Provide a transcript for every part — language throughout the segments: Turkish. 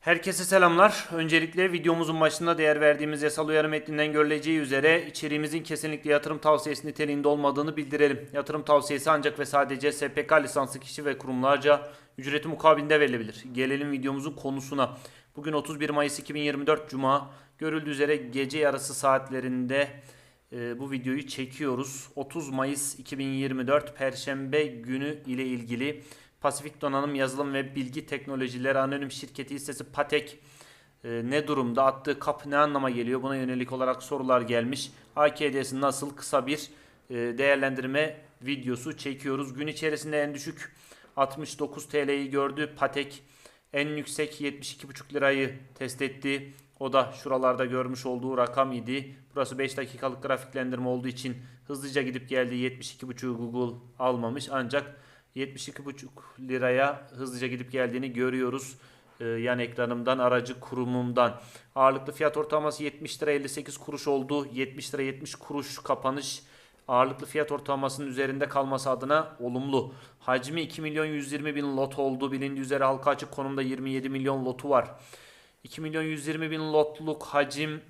Herkese selamlar. Öncelikle videomuzun başında değer verdiğimiz yasal uyarı metninden görüleceği üzere içeriğimizin kesinlikle yatırım tavsiyesi niteliğinde olmadığını bildirelim. Yatırım tavsiyesi ancak ve sadece SPK lisanslı kişi ve kurumlarca ücreti mukabilinde verilebilir. Gelelim videomuzun konusuna. Bugün 31 Mayıs 2024 Cuma. Görüldüğü üzere gece yarısı saatlerinde e, bu videoyu çekiyoruz. 30 Mayıs 2024 Perşembe günü ile ilgili Pasifik Donanım Yazılım ve Bilgi Teknolojileri Anonim Şirketi hissesi Patek e, ne durumda? Attığı kap ne anlama geliyor? Buna yönelik olarak sorular gelmiş. AKD'si nasıl? Kısa bir e, değerlendirme videosu çekiyoruz. Gün içerisinde en düşük 69 TL'yi gördü. Patek en yüksek 72,5 lirayı test etti. O da şuralarda görmüş olduğu rakam idi. Burası 5 dakikalık grafiklendirme olduğu için hızlıca gidip geldi. 72,5'u Google almamış ancak 72,5 liraya hızlıca gidip geldiğini görüyoruz. Ee, yan ekranımdan, aracı kurumumdan. Ağırlıklı fiyat ortalaması 70 lira 58 kuruş oldu. 70 lira 70 kuruş kapanış. Ağırlıklı fiyat ortalamasının üzerinde kalması adına olumlu. Hacmi 2 milyon 120 bin lot oldu. Bilindiği üzere halka açık konumda 27 milyon lotu var. 2 milyon 120 bin lotluk hacim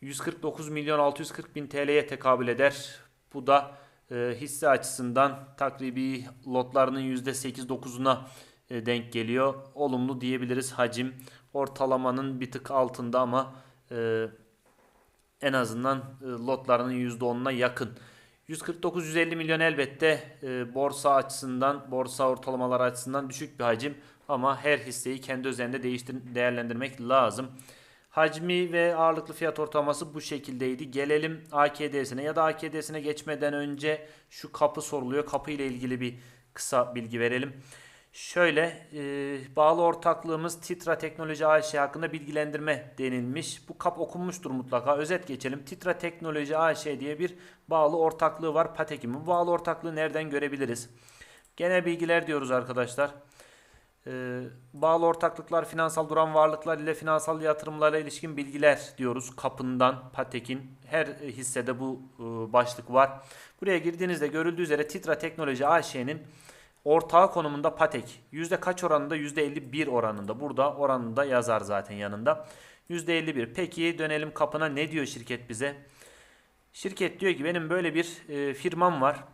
149 milyon 640 bin TL'ye tekabül eder. Bu da e, hisse açısından takribi lotlarının %8-9'una e, denk geliyor. Olumlu diyebiliriz hacim. Ortalamanın bir tık altında ama e, en azından lotlarının %10'una yakın. 149-150 milyon elbette borsa açısından, borsa ortalamaları açısından düşük bir hacim ama her hisseyi kendi değiştir değerlendirmek lazım. Hacmi ve ağırlıklı fiyat ortalaması bu şekildeydi. Gelelim AKD'sine ya da AKD'sine geçmeden önce şu kapı soruluyor. Kapı ile ilgili bir kısa bilgi verelim. Şöyle e, bağlı ortaklığımız Titra Teknoloji AŞ hakkında bilgilendirme denilmiş. Bu kap okunmuştur mutlaka. Özet geçelim. Titra Teknoloji AŞ diye bir bağlı ortaklığı var Patek'in. Bu bağlı ortaklığı nereden görebiliriz? Genel bilgiler diyoruz arkadaşlar. Ee, bağlı ortaklıklar, finansal duran varlıklar ile finansal yatırımlara ilişkin bilgiler diyoruz. Kapından, Patek'in her hissede bu e, başlık var. Buraya girdiğinizde görüldüğü üzere Titra Teknoloji AŞ'nin ortağı konumunda Patek. Yüzde kaç oranında? Yüzde 51 oranında. Burada oranında yazar zaten yanında. Yüzde 51. Peki dönelim kapına ne diyor şirket bize? Şirket diyor ki benim böyle bir e, firmam var.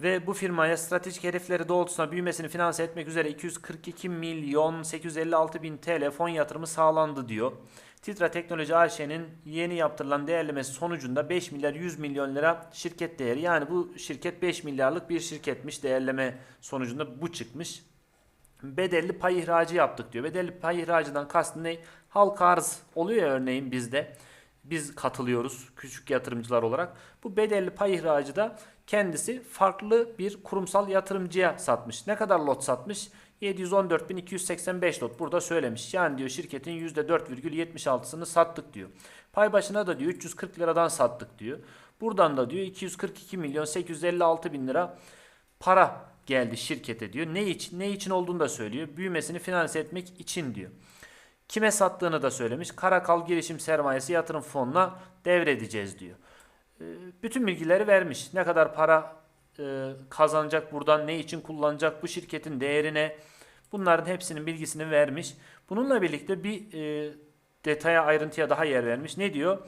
Ve bu firmaya stratejik hedefleri doğrultusunda büyümesini finanse etmek üzere 242 milyon 856 bin TL fon yatırımı sağlandı diyor. Titra Teknoloji AŞ'nin yeni yaptırılan değerlemesi sonucunda 5 milyar 100 milyon lira şirket değeri. Yani bu şirket 5 milyarlık bir şirketmiş. Değerleme sonucunda bu çıkmış. Bedelli pay ihracı yaptık diyor. Bedelli pay ihracından kastı ne? Halka arz oluyor ya örneğin bizde. Biz katılıyoruz küçük yatırımcılar olarak. Bu bedelli pay ihracı da kendisi farklı bir kurumsal yatırımcıya satmış. Ne kadar lot satmış? 714.285 lot burada söylemiş. Yani diyor şirketin %4,76'sını sattık diyor. Pay başına da diyor 340 liradan sattık diyor. Buradan da diyor 242 milyon 856 bin lira para geldi şirkete diyor. Ne için ne için olduğunu da söylüyor. Büyümesini finanse etmek için diyor. Kime sattığını da söylemiş. Karakal Girişim Sermayesi Yatırım Fonu'na devredeceğiz diyor. Ee, bütün bilgileri vermiş. Ne kadar para e, kazanacak buradan, ne için kullanacak, bu şirketin değerine bunların hepsinin bilgisini vermiş. Bununla birlikte bir e, detaya, ayrıntıya daha yer vermiş. Ne diyor?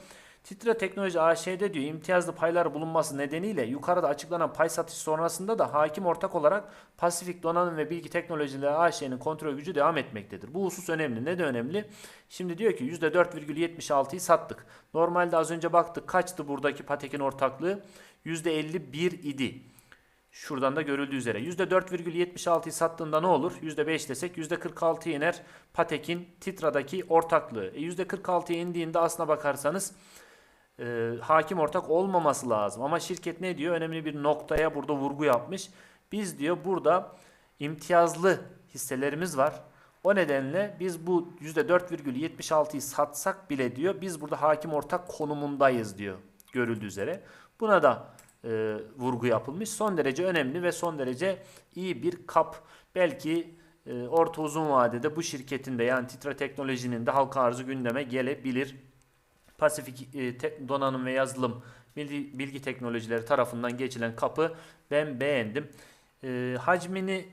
Titra Teknoloji AŞ'de diyor imtiyazlı paylar bulunması nedeniyle yukarıda açıklanan pay satış sonrasında da hakim ortak olarak Pasifik Donanım ve Bilgi Teknolojileri AŞ'nin kontrol gücü devam etmektedir. Bu husus önemli. Ne de önemli? Şimdi diyor ki %4,76'yı sattık. Normalde az önce baktık kaçtı buradaki Patek'in ortaklığı? %51 idi. Şuradan da görüldüğü üzere. %4,76'yı sattığında ne olur? %5 desek %46'ya iner Patek'in Titra'daki ortaklığı. E %46'ya indiğinde aslına bakarsanız e, hakim ortak olmaması lazım. Ama şirket ne diyor? Önemli bir noktaya burada vurgu yapmış. Biz diyor burada imtiyazlı hisselerimiz var. O nedenle biz bu %4,76'yı satsak bile diyor biz burada hakim ortak konumundayız diyor görüldüğü üzere. Buna da e, vurgu yapılmış. Son derece önemli ve son derece iyi bir kap. Belki e, orta uzun vadede bu şirketin de yani Titra Teknoloji'nin de halka arzı gündeme gelebilir. Pasifik e, Donanım ve Yazılım bilgi, bilgi teknolojileri tarafından geçilen kapı ben beğendim. E, hacmini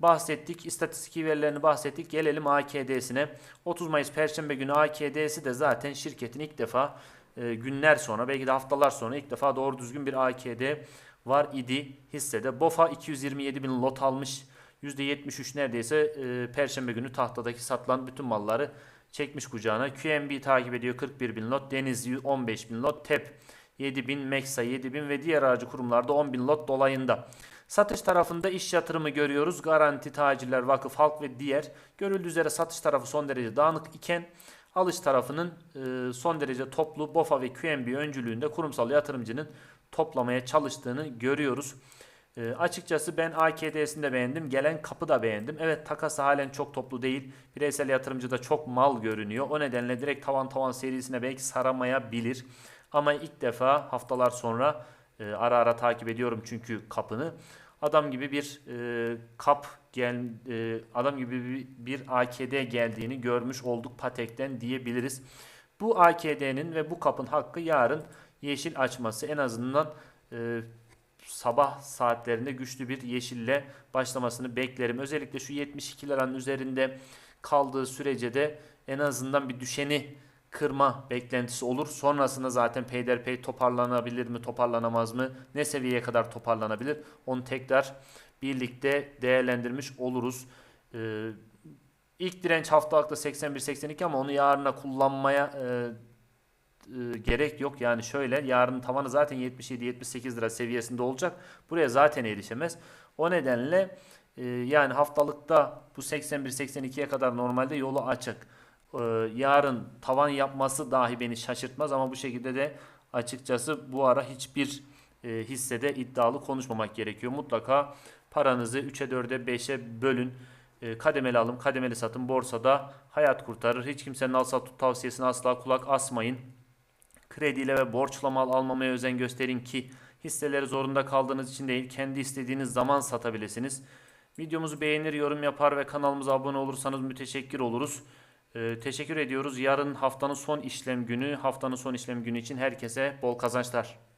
bahsettik. İstatistik verilerini bahsettik. Gelelim AKD'sine. 30 Mayıs Perşembe günü AKD'si de zaten şirketin ilk defa e, günler sonra belki de haftalar sonra ilk defa doğru düzgün bir AKD var idi hissede. BOFA 227 bin lot almış. %73 neredeyse e, Perşembe günü tahtadaki satılan bütün malları çekmiş kucağına. QNB takip ediyor 41 bin lot. Deniz 15 bin lot. TEP 7 bin. Meksa 7 bin ve diğer aracı kurumlarda 10 bin lot dolayında. Satış tarafında iş yatırımı görüyoruz. Garanti, tacirler, vakıf, halk ve diğer. Görüldüğü üzere satış tarafı son derece dağınık iken alış tarafının e, son derece toplu BOFA ve QNB öncülüğünde kurumsal yatırımcının toplamaya çalıştığını görüyoruz. E, açıkçası ben AKD'sini de beğendim. Gelen kapı da beğendim. Evet takası halen çok toplu değil. Bireysel yatırımcıda çok mal görünüyor. O nedenle direkt tavan tavan serisine belki saramayabilir. Ama ilk defa haftalar sonra e, ara ara takip ediyorum çünkü kapını. Adam gibi bir e, kap gel e, adam gibi bir, bir AKD geldiğini görmüş olduk Patek'ten diyebiliriz. Bu AKD'nin ve bu kapın hakkı yarın yeşil açması en azından e, sabah saatlerinde güçlü bir yeşille başlamasını beklerim. Özellikle şu 72 liranın üzerinde kaldığı sürece de en azından bir düşeni kırma beklentisi olur. Sonrasında zaten peyderpey toparlanabilir mi, toparlanamaz mı, ne seviyeye kadar toparlanabilir onu tekrar birlikte değerlendirmiş oluruz. Ee, ilk direnç haftalıkta 81-82 ama onu yarına kullanmaya e, e, gerek yok. Yani şöyle yarın tavanı zaten 77-78 lira seviyesinde olacak. Buraya zaten erişemez. O nedenle e, yani haftalıkta bu 81-82'ye kadar normalde yolu açık. E, yarın tavan yapması dahi beni şaşırtmaz ama bu şekilde de açıkçası bu ara hiçbir e, hissede iddialı konuşmamak gerekiyor. Mutlaka paranızı 3'e 4'e 5'e bölün. E, kademeli alım, kademeli satın borsada hayat kurtarır. Hiç kimsenin al sat tavsiyesine asla kulak asmayın. Krediyle ve borçla mal almamaya özen gösterin ki hisseleri zorunda kaldığınız için değil kendi istediğiniz zaman satabilirsiniz. Videomuzu beğenir, yorum yapar ve kanalımıza abone olursanız müteşekkir oluruz. Ee, teşekkür ediyoruz. Yarın haftanın son işlem günü. Haftanın son işlem günü için herkese bol kazançlar.